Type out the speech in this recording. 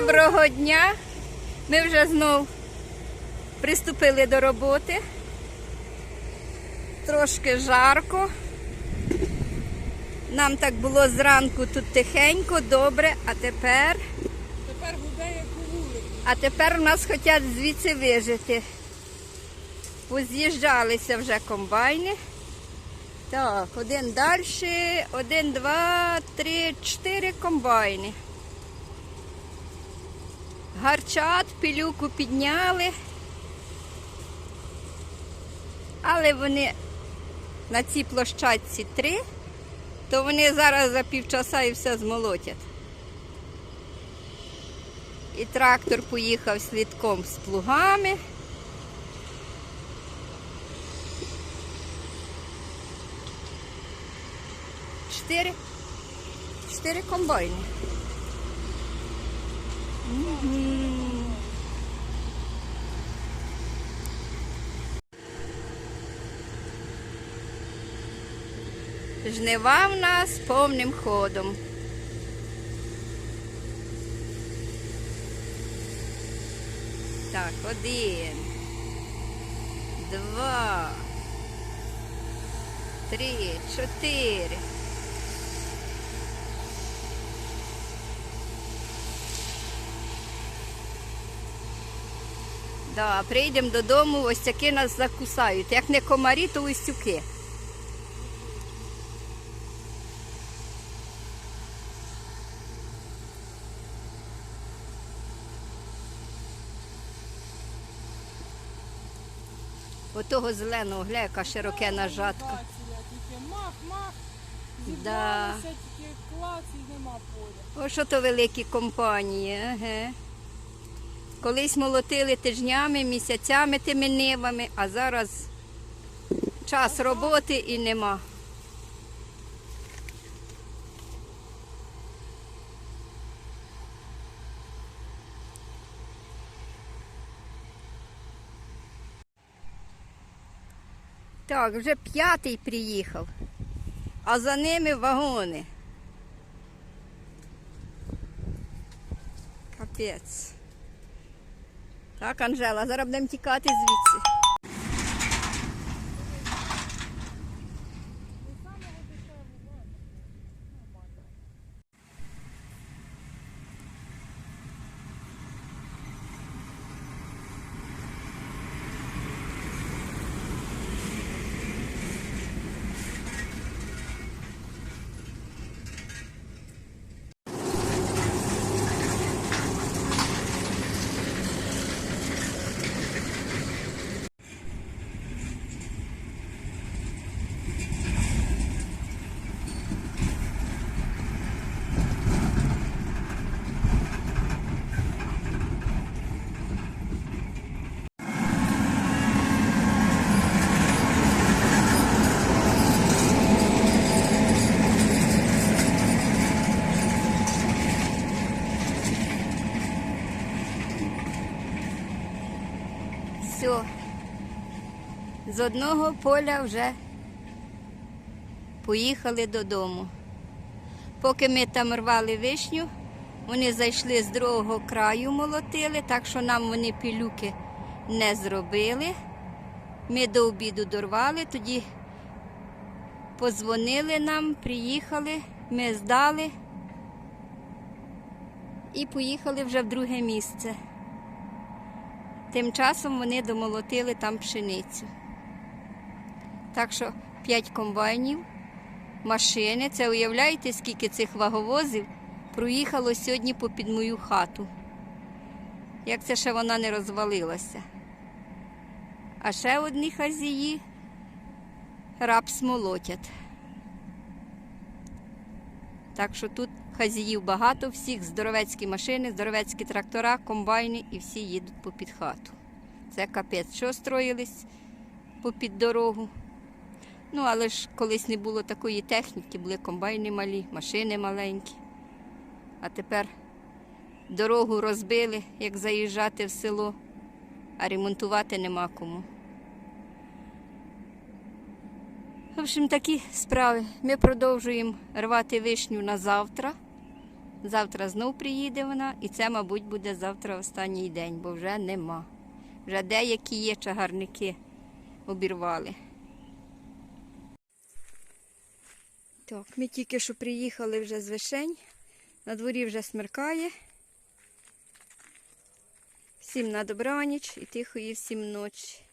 Доброго дня! Ми вже знов приступили до роботи. Трошки жарко. Нам так було зранку тут тихенько, добре, а тепер, Тепер гуде як у вулиці. а тепер нас хочуть звідси вижити. Поз'їжджалися вже комбайни. Так, один далі, один, два, три, чотири комбайни. Гарчат, пилюку підняли. Але вони на цій площадці три, то вони зараз за півчаса і все змолотять. І трактор поїхав слідком з плугами. Чотири. Чотири комбайни. Жнива в нас повним ходом. Так, один, два, три, чотири. Да, прийдемо додому, ось таки нас закусають. Як не комарі, то устюки. Отого зеленого, гля, яка широкена жатка. Бачила, тільки мах, мах. Зібралися, тільки клац і нема поля. О, що то великі компанії. Ага. Колись молотили тижнями, місяцями тими нивами, а зараз час роботи і нема. Так, вже п'ятий приїхав, а за ними вагони. Капець. Так, Анжела, зараз будемо тікати звідси. Все. З одного поля вже поїхали додому. Поки ми там рвали вишню, вони зайшли з другого краю, молотили, так що нам вони пілюки не зробили. Ми до обіду дорвали, тоді позвонили нам, приїхали, ми здали і поїхали вже в друге місце. Тим часом вони домолотили там пшеницю. Так що 5 комбайнів, машини. Це уявляєте, скільки цих ваговозів проїхало сьогодні попід мою хату. Як це ще вона не розвалилася. А ще одні хазії рапс молотять. Так що тут хазіїв багато, всіх здоровецькі машини, здоровецькі трактора, комбайни і всі їдуть попід хату. Це капець, що строїлись попід дорогу. Ну, але ж колись не було такої техніки, були комбайни малі, машини маленькі. А тепер дорогу розбили, як заїжджати в село, а ремонтувати нема кому. В общем, такі справи. Ми продовжуємо рвати вишню на завтра. Завтра знов приїде вона, і це, мабуть, буде завтра останній день, бо вже нема. Вже деякі є чагарники обірвали. Так, ми тільки що приїхали вже з вишень. На дворі вже смеркає. Всім на добраніч і тихої всім ночі.